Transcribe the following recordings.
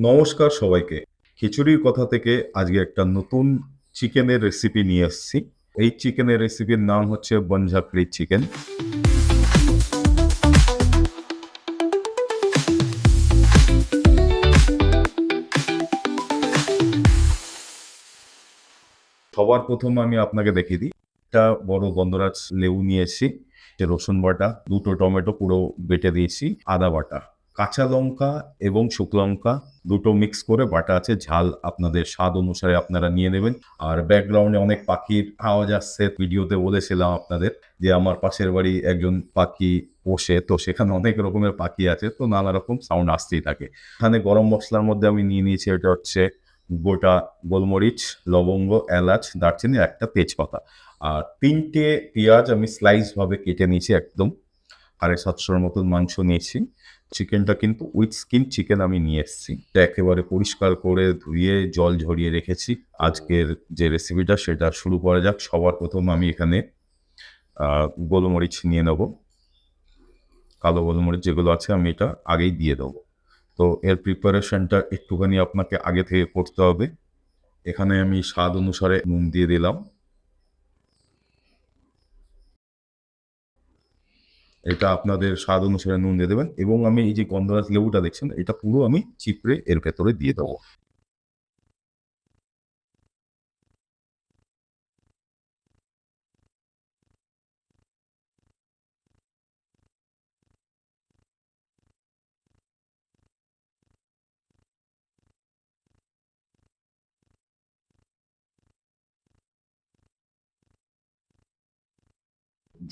নমস্কার সবাইকে। খিচুড়ির কথা থেকে আজকে একটা নতুন চিকেনের রেসিপি নিয়ে এসেছি এই চিকেনের রেসিপির নাম হচ্ছে বনঝাকড়ি চিকেন। সবার প্রথম আমি আপনাকে দেখিয়ে দিই। একটা বড় গন্ধরাজ লেবু নিয়ে এসেছি। রসুন বাটা, দুটো টমেটো পুরো বেটে দিয়েছি, আদা বাটা। কাঁচা লঙ্কা এবং শুকনো লঙ্কা দুটো মিক্স করে বাটা আছে, ঝাল আপনাদের স্বাদ অনুসারে আপনারা নিয়ে নেবেন। আর ব্যাকগ্রাউন্ডে অনেক পাখির আওয়াজ আসছে, ভিডিওতে বলেছিলাম আপনাদের যে আমার পাশের বাড়ি একজন পাখি পোষে, তো সেখানে অনেক রকমের পাখি আছে, তো নানা রকম সাউন্ড আসতেই থাকে। এখানে গরম মশলার মধ্যে আমি নিয়ে নিয়েছি, এটা হচ্ছে গোটা গোলমরিচ, লবঙ্গ, এলাচ, দারচিনি, একটা তেজপাতা। আর তিনটে পেঁয়াজ আমি স্লাইস ভাবে কেটে নিয়েছি একদম। সাড়ে সাতশোর মতন মাংস নিয়েছি। চিকেনটা কিন্তু উইথ স্কিন চিকেন আমি নিয়ে এসেছি। এটা একেবারে পরিষ্কার করে ধুয়ে, জল ঝরিয়ে রেখেছি। আজকের যে রেসিপিটা সেটা শুরু করা যাক। সবার প্রথম আমি এখানে গোলমরিচ নিয়ে নেব। কালো গোলমরিচ যেগুলো আছে আমি এটা আগেই দিয়ে দেবো। তো এর প্রিপারেশনটা একটুখানি আপনাকে আগে থেকে করতে হবে। এখানে আমি স্বাদ অনুসারে নুন দিয়ে দিলাম। এটা আপনাদের স্বাদ অনুসারে নুন দিয়ে দেবেন এবং আমি এই যে গন্ধরাজ লেবুটা দেখছেন, এটা পুরো আমি চিপড়ে এর ভেতরে দিয়ে দেবো।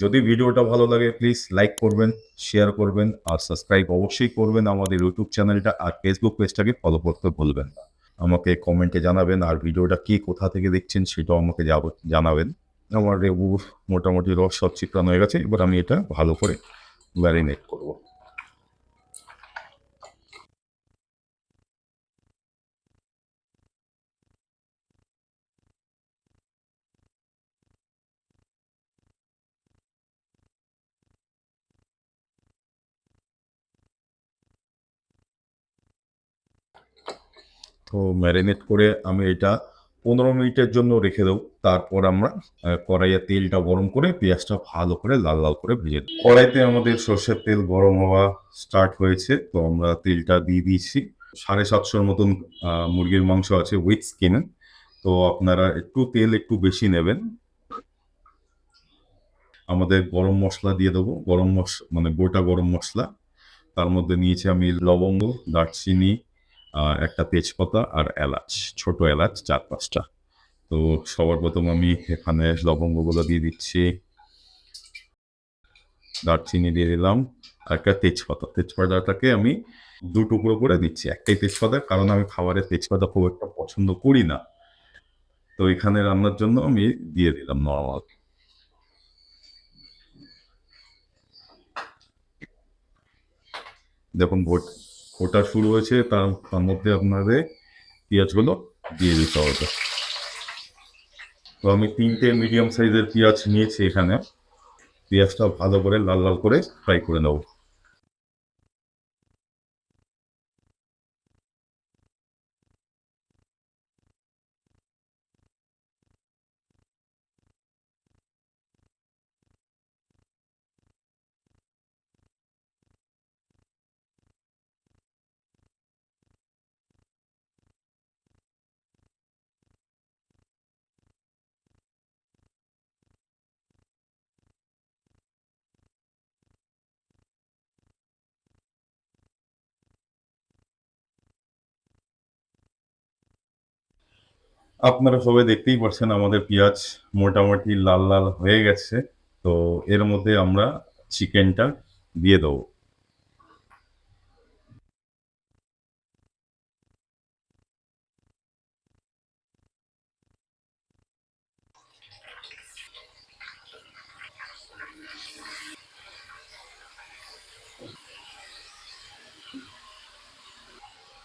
যদি ভিডিওটা ভালো লাগে প্লিজ লাইক করবেন শেয়ার করবেন, আর সাবস্ক্রাইব অবশ্যই করবেন আমাদের ইউটিউব চ্যানেলটা আর ফেসবুক পেজটাকে ফলো করতে ভুলবেন না। আমাকে কমেন্টে জানাবেন, আর ভিডিওটা কে কোথা থেকে দেখছেন সেটাও আমাকে জানাবেন। আমার রেবু মোটামুটি রস সব চিত্রানো হয়ে গেছে, এবার আমি এটা ভালো করে ম্যারিনেট করব। তো ম্যারিনেট করে আমি এটা পনেরো মিনিটের জন্য রেখে দেবো। তারপর আমরা কড়াইয়ে তেলটা গরম করে পেঁয়াজটা ভালো করে লাল লাল করে ভেজে দেবো কড়াইতে আমাদের সর্ষের তেল গরম হওয়া স্টার্ট হয়েছে। তো আমরা তেলটা দিয়ে দিয়েছি। সাড়ে সাতশোর মতন মুরগির মাংস আছে উইথ স্কিন তো আপনারা একটু তেল একটু বেশি নেবেন। আমাদের গরম মশলা দিয়ে দেবো। গরম মশ মানে গোটা গরম মশলা। তার মধ্যে নিয়েছি আমি লবঙ্গ, দারচিনি একটা তেজপাতা আর এলাচ, ছোট এলাচ চার পাঁচটা। তো সবার প্রথম আমি এখানে লবঙ্গগুলো দিয়ে দিচ্ছি। দারচিনি দিয়ে দিলাম আর একটা তেজপাতা। তেজপাতাটাকে আমি দু টুকরো করে দিচ্ছি। একটাই তেজপাতা, কারণ আমি খাবারের তেজপাতা খুব একটা পছন্দ করি না। তো এখানে রান্নার জন্য আমি দিয়ে দিলাম নর্মাল দেখুন, ভোট ওটা শুরু হয়েছে, তার তার মধ্যে আপনাদের পেঁয়াজগুলো দিয়ে দিতে হবে। তো আমি তিনটে মিডিয়াম সাইজের পেঁয়াজ নিয়েছি এখানে। পেঁয়াজটা ভালো করে লাল লাল করে ফ্রাই করে নেব। আপনারা সবাই দেখতেই পাচ্ছেন আমাদের পেঁয়াজ মোটামুটি লাল লাল হয়ে গেছে। তো এর মধ্যে আমরা চিকেনটা দিয়ে দেবো।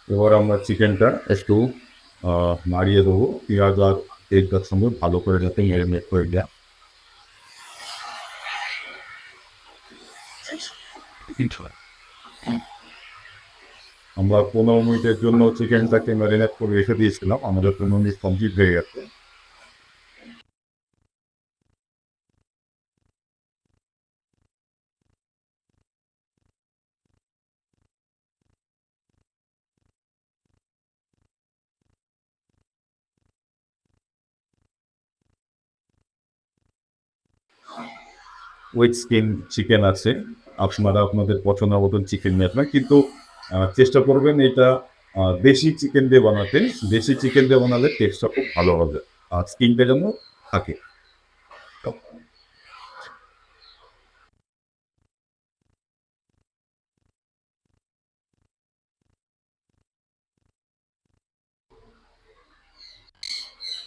এবার আমরা চিকেনটা একটু নাড়িয়ে দেবো। পেঁয়াজ আর তেজটার সঙ্গে ভালো করে যাতে ম্যারিনেট করে দেয়। আমরা পনেরো মিনিটের জন্য চিকেনটাকে ম্যারিনেট করে রেখে দিয়েছিলাম। আমাদের পনেরো মিনিট কমপ্লিট হয়ে গেছে। উইথ স্কিন চিকেন আছে। আপনারা আপনাদের পছন্দ মতন চিকেন নিয়ে আসবেন কিন্তু চেষ্টা করবেন এটা দেশি চিকেন দিয়ে বানাতে। দেশি চিকেন দিয়ে বানালে টেস্টটা খুব ভালো হবে, আর স্কিনটা যেন থাকে।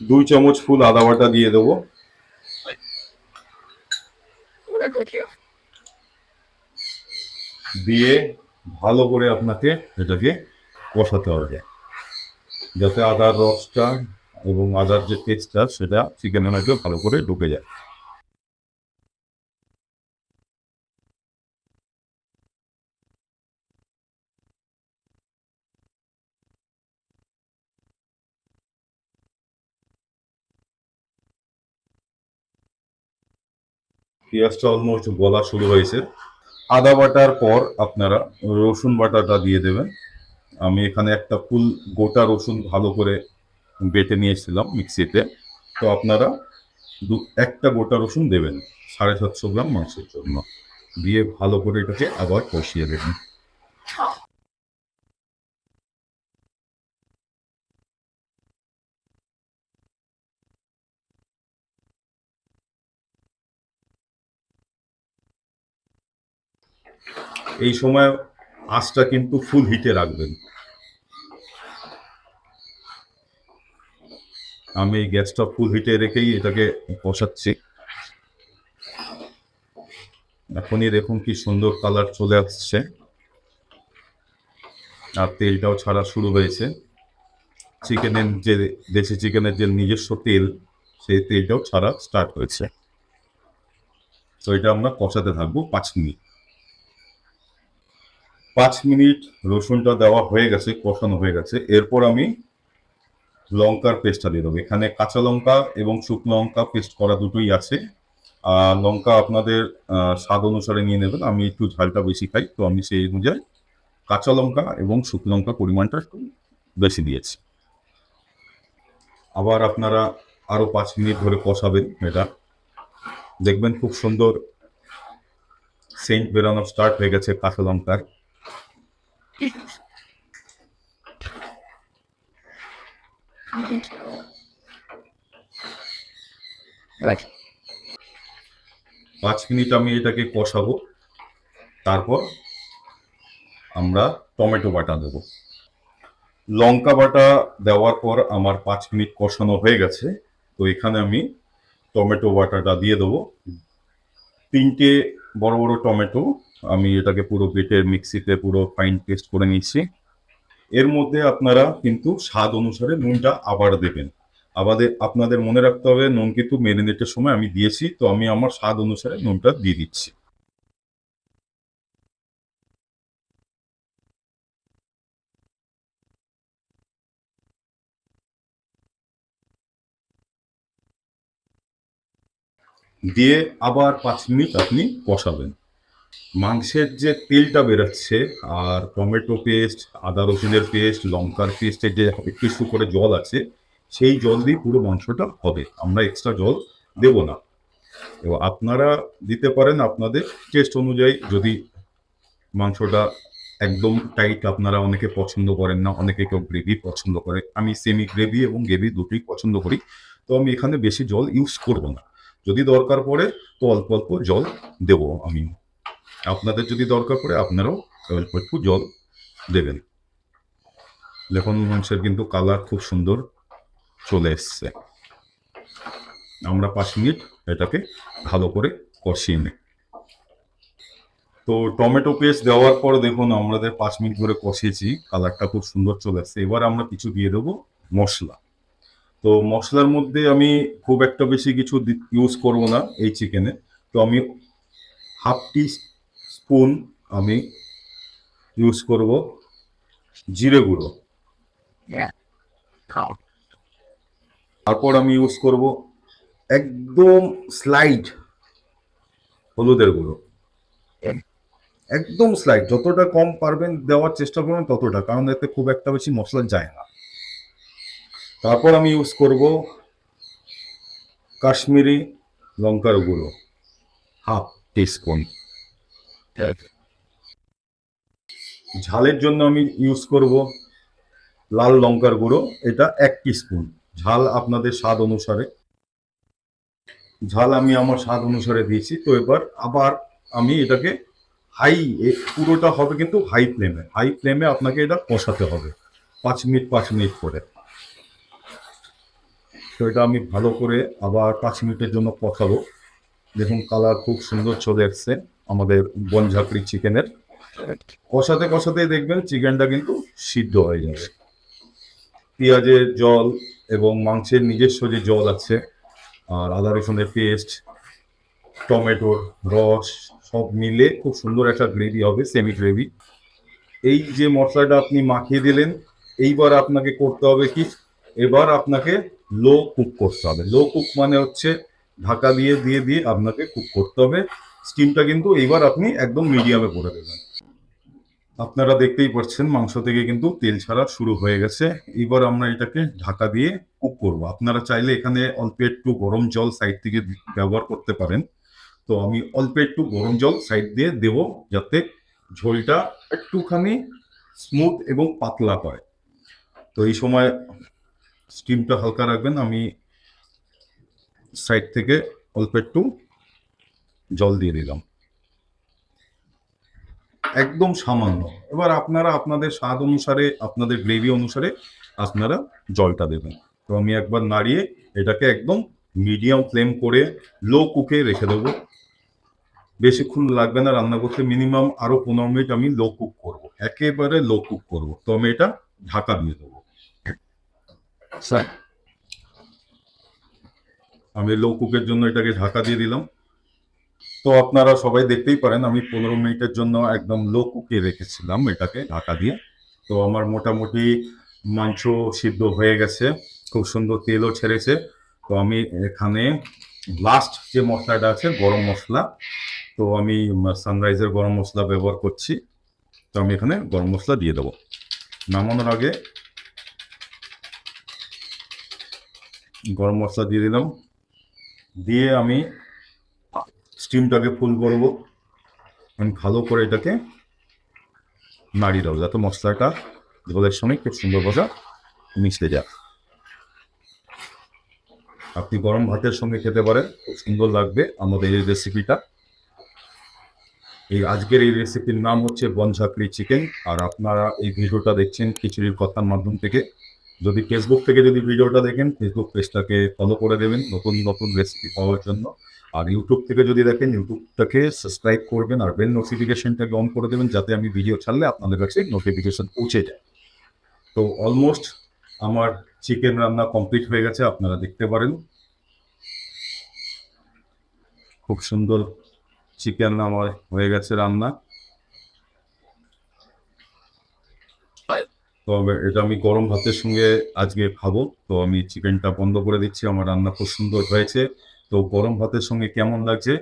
দুই চামচ ফুল আদা বাটা দিয়ে দেবো। দিয়ে ভালো করে আপনাকে এটাকে কষাতে হবে। যাতে আদার রসটা এবং আদার যে টেস্টটা সেটা চিকেনের মধ্যে ভালো করে ঢুকে যায়। পেঁয়াজটা অলমোস্ট গলা শুরু হয়েছে। আদা বাটার পর আপনারা রসুন বাটাটা দিয়ে দেবেন। আমি এখানে একটা ফুল গোটা রসুন ভালো করে বেটে নিয়েছিলাম মিক্সিতে। তো আপনারা দু, একটা গোটা রসুন দেবেন সাড়ে সাতশো গ্রাম মাংসের জন্য। দিয়ে ভালো করে এটাকে আবার কষিয়ে দেবেন এই সময় আঁচটা কিন্তু ফুল হিটে রাখবেন। আমি এই গ্যাসটা ফুল হিটে রেখেই এটাকে কষাচ্ছি এখনই দেখুন কি সুন্দর কালার চলে আসছে। আর তেলটাও ছাড়া শুরু হয়েছে। চিকেনের যে দেশি চিকেনের যে নিজস্ব তেল, সেই তেলটাও ছাড়া স্টার্ট হয়েছে। তো এটা আমরা কষাতে থাকব পাঁচ মিনিট। পাঁচ মিনিট রসুনটা দেওয়া হয়ে গেছে, কষানো হয়ে গেছে। এরপর আমি লঙ্কার পেস্টটা দিয়ে দেবো। এখানে কাঁচা লঙ্কা এবং শুকনো লঙ্কা পেস্ট করা দুটোই আছে। আর লঙ্কা আপনাদের স্বাদ অনুসারে নিয়ে নেবেন। আমি একটু ঝালটা বেশি খাই, তো আমি সেই অনুযায়ী কাঁচা লঙ্কা এবং শুকনো লঙ্কা পরিমাণটা একটু বেশি দিয়েছি। আবার আপনারা আরও পাঁচ মিনিট ধরে কষাবেন এটা। দেখবেন খুব সুন্দর সেন্ট বেরানো স্টার্ট হয়ে গেছে কাঁচা লঙ্কার. পাঁচ মিনিট আমি এটাকে কষাবো। তারপর আমরা টমেটো বাটা দেবো। লঙ্কা বাটা দেওয়ার পর আমার পাঁচ মিনিট কষানো হয়ে গেছে। তো এখানে আমি টমেটো বাটাটা দিয়ে দেবো। তিনটে বড় বড় টমেটো আমি এটাকে পুরো বেটে মিক্সিতে পুরো ফাইন পেস্ট করে নিচ্ছি। এর মধ্যে আপনারা কিন্তু স্বাদ অনুসারে নুনটা আবার দেবেন। আমাদের, আপনাদের মনে রাখতে হবে, নুন কিন্তু মেরিনেটের সময় আমি দিয়েছি, তো আমি আমার স্বাদ অনুসারে নুনটা দিয়ে দিচ্ছি। দিয়ে আবার পাঁচ মিনিট আপনি কষাবেন। মাংসের যে তেলটা বেরোচ্ছে আর টমেটো পেস্ট, আদা রসুনের পেস্ট, লঙ্কার পেস্টের যে একটু একটু করে জল আছে, সেই জল দিয়ে পুরো মাংসটা হবে। আমরা এক্সট্রা জল দেব না। এবার আপনারা দিতে পারেন আপনাদের টেস্ট অনুযায়ী। যদি মাংসটা একদম টাইট আপনারা অনেকে পছন্দ করেন না, অনেকে কেউ গ্রেভি পছন্দ করে। আমি সেমি গ্রেভি এবং গ্রেভি দুটোই পছন্দ করি। তো আমি এখানে বেশি জল ইউজ করব না। যদি দরকার পড়ে তো অল্প অল্প জল দেব আমি। আপনাদের যদি দরকার পড়ে, আপনারাও অল্প একটু জল দেবেন। দেখুন মাংসের কিন্তু কালার খুব সুন্দর চলে এসছে। আমরা পাঁচ মিনিট এটাকে ভালো করে কষিয়ে নিই। তো টমেটো পেস্ট দেওয়ার পর দেখুন, আমাদের পাঁচ মিনিট ধরে কষিয়েছি, কালারটা খুব সুন্দর চলে আসছে এবার আমরা কিছু দিয়ে দেবো মশলা। তো মশলার মধ্যে আমি খুব একটা বেশি কিছু ইউজ করব না এই চিকেনে তো আমি হাফ টি স্পুন আমি ইউজ করব জিরে গুঁড়ো. তারপর আমি ইউজ করব একদম স্লাইড হলুদের গুঁড়ো। একদম স্লাইড যতটা কম পারবেন দেওয়ার চেষ্টা করবেন ততটা কারণ এতে খুব একটা বেশি মশলা যায় না তারপর আমি ইউজ করব কাশ্মীরি লঙ্কার গুঁড়ো হাফ টিস্পুন. ঝালের জন্য আমি ইউজ করব লাল লঙ্কার গুঁড়ো এটা এক স্পুন ঝাল আপনাদের স্বাদ অনুসারে। ঝাল আমি আমার স্বাদ অনুসারে দিয়েছি তো এবার আবার আমি এটাকে হাই পুরোটা হবে কিন্তু হাই ফ্লেমে হাই ফ্লেমে আপনাকে এটা কষাতে হবে পাঁচ মিনিট পাঁচ মিনিট করে। তো এটা আমি ভালো করে আবার পাঁচ মিনিটের জন্য কষাবো। দেখুন কালার খুব সুন্দর চলে এসছে। আমাদের বন ঝাঁকড়ি চিকেনের। কষাতে কষাতে দেখবেন চিকেনটা কিন্তু সিদ্ধ হয়ে যাবে। পেঁয়াজের জল এবং মাংসের নিজস্ব যে জল আছে, আর আদা রসুনের পেস্ট টমেটোর রস, সব মিলে খুব সুন্দর একটা গ্রেভি হবে সেমি গ্রেভি এই যে মশলাটা আপনি মাখিয়ে দিলেন, এইবার আপনাকে করতে হবে কি? এবার আপনাকে লো কুক করতে হবে। লো কুক মানে হচ্ছে ঢাকা দিয়ে দিয়ে দিয়ে আপনাকে কুক করতে হবে। স্টিমটা কিন্তু এইবার আপনি একদম মিডিয়ামে করে দেবেন। আপনারা দেখতেই পাচ্ছেন মাংস থেকে কিন্তু তেল ছাড়া শুরু হয়ে গেছে। এবার আমরা এটাকে ঢাকা দিয়ে কুক করব। আপনারা চাইলে এখানে অল্প একটু গরম জল সাইড থেকে ব্যবহার করতে পারেন। তো আমি অল্প একটু গরম জল সাইড দিয়ে দেব যাতে ঝোলটা একটুখানি স্মুথ এবং পাতলা হয়। তো এই সময় স্টিমটা হালকা রাখবেন। আমি সাইড থেকে অল্প একটু জল দিয়ে দিলাম। একদম সামান্য। এবার আপনারা আপনাদের স্বাদ অনুসারে আপনাদের গ্রেভি অনুসারে আপনারা জলটা দেবেন। তো আমি একবার নাড়িয়ে এটাকে একদম মিডিয়াম ফ্লেম করে লো কুকে রেখে দেবো। বেশিক্ষণ লাগবে না রান্না করতে মিনিমাম আরও পনেরো মিনিট আমি লো কুক করব। একেবারে লো কুক করব। তো আমি এটা ঢাকা দিয়ে দেবো। আমি লো কুকের জন্য এটাকে ঢাকা দিয়ে দিলাম। তো আপনারা সবাই দেখতেই পারেন, আমি পনেরো মিনিটের জন্য একদম লো কুকে রেখেছিলাম এটাকে, ঢাকা দিয়ে। তো আমার মোটামুটি মাংস সিদ্ধ হয়ে গেছে, খুব সুন্দর তেলও ছেড়েছে। তো আমি এখানে লাস্ট যে মশলাটা আছে, গরম মশলা, তো আমি সানরাইজের গরম মশলা ব্যবহার করছি। তো আমি এখানে গরম মশলা দিয়ে দেবো। নামানোর আগে গরম মশলা দিয়ে দিলাম। দিয়ে আমি স্টিমটাকে ফুল করব। ভালো করে এটাকে নাড়িয়ে দেবো, যাতে মশলাটা ঝোলের সঙ্গে খুব সুন্দর ভাবে মিশতে যায়। আপনি গরম ভাতের সঙ্গে খেতে পারেন, খুব সুন্দর লাগবে আমাদের এই রেসিপিটা এই আজকের এই রেসিপির নাম হচ্ছে বনঝাকড়ি চিকেন, আর আপনারা এই ভিডিওটা দেখছেন খিচুড়ির কথার মাধ্যম থেকে। যদি ফেসবুক থেকে যদি ভিডিওটা দেখেন ফেসবুক পেজটাকে ফলো করে দেবেন নতুন নতুন রেসিপি পাওয়ার জন্য। আর ইউটিউব থেকে যদি দেখেন ইউটিউবটাকে সাবস্ক্রাইব করবেন আর বেল নোটিফিকেশনটাকে অন করে দেবেন যাতে আমি ভিডিও ছাড়লে আপনাদের কাছে নোটিফিকেশন পৌঁছে যায়। তো অলমোস্ট আমার চিকেন রান্না কমপ্লিট হয়ে গেছে, আপনারা দেখতে পারেন। খুব সুন্দর চিকেন আমার হয়ে গেছে রান্না। তো এটা আমি গরম ভাতের সঙ্গে আজকে খাব। তো আমি চিকেনটা বন্ধ করে দিচ্ছি, আমার রান্না খুব সুন্দর হয়েছে। তো গরম ভাতের সঙ্গে কেমন লাগছে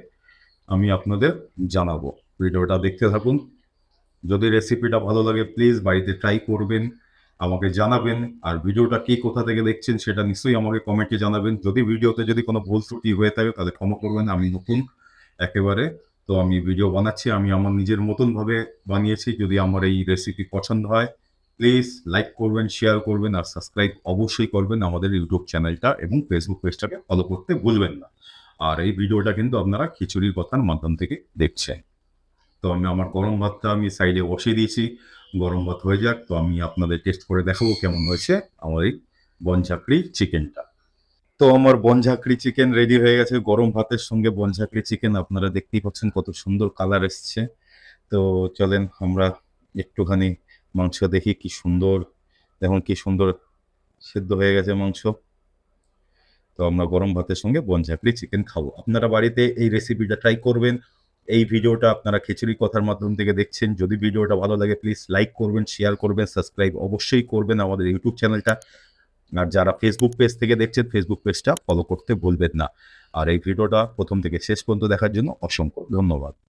আমি আপনাদের জানাব। ভিডিওটা দেখতে থাকুন। যদি রেসিপিটা ভালো লাগে প্লিজ বাড়িতে ট্রাই করবেন, আমাকে জানাবেন, আর ভিডিওটা কি কোথা থেকে দেখছেন সেটা নিশ্চয়ই আমাকে কমেন্টে জানাবেন। যদি ভিডিওতে যদি কোনো ভুল ত্রুটি হয়ে থাকে, তাহলে ক্ষমা করবেন, আমি নতুন একেবারে। তো আমি ভিডিও বানাচ্ছি, আমি আমার নিজের মতন ভাবে বানিয়েছি, যদি আমার এই রেসিপি পছন্দ হয় প্লিজ লাইক করবেন শেয়ার করবেন আর সাবস্ক্রাইব অবশ্যই করবেন আমাদের ইউটিউব চ্যানেলটা এবং ফেসবুক পেজটাকে ফলো করতে ভুলবেন না। আর এই ভিডিওটা কিন্তু আপনারা খিচুড়ির কথার মাধ্যম থেকে দেখছেন। তো আমি আমার গরম ভাতটা আমি সাইডে বসিয়ে দিয়েছি। গরম ভাত হয়ে যাক, তো আমি আপনাদের টেস্ট করে দেখাবো কেমন হয়েছে আমার এই বনঝাকড়ি চিকেনটা তো আমার বনঝাকড়ি চিকেন রেডি হয়ে গেছে। গরম ভাতের সঙ্গে বনঝাকড়ি চিকেন আপনারা দেখতেই পাচ্ছেন কত সুন্দর কালার এসছে। তো চলেন আমরা একটুখানি মাংস দেখি কি সুন্দর। দেখুন কি সুন্দর সেদ্ধ হয়ে গেছে মাংস। তো আমরা গরম ভাতের সঙ্গে বনঝাকড়ি চিকেন খাব। আপনারা বাড়িতে এই রেসিপিটা ট্রাই করবেন। এই ভিডিওটা আপনারা খিচুড়ি কথার মাধ্যম থেকে দেখছেন। যদি ভিডিওটা ভালো লাগে প্লিজ লাইক করবেন শেয়ার করবেন সাবস্ক্রাইব অবশ্যই করবেন আমাদের ইউটিউব চ্যানেলটা আর যারা ফেসবুক পেজ থেকে দেখছেন ফেসবুক পেজটা ফলো করতে ভুলবেন না। আর এই ভিডিওটা প্রথম থেকে শেষ পর্যন্ত দেখার জন্য অসংখ্য ধন্যবাদ।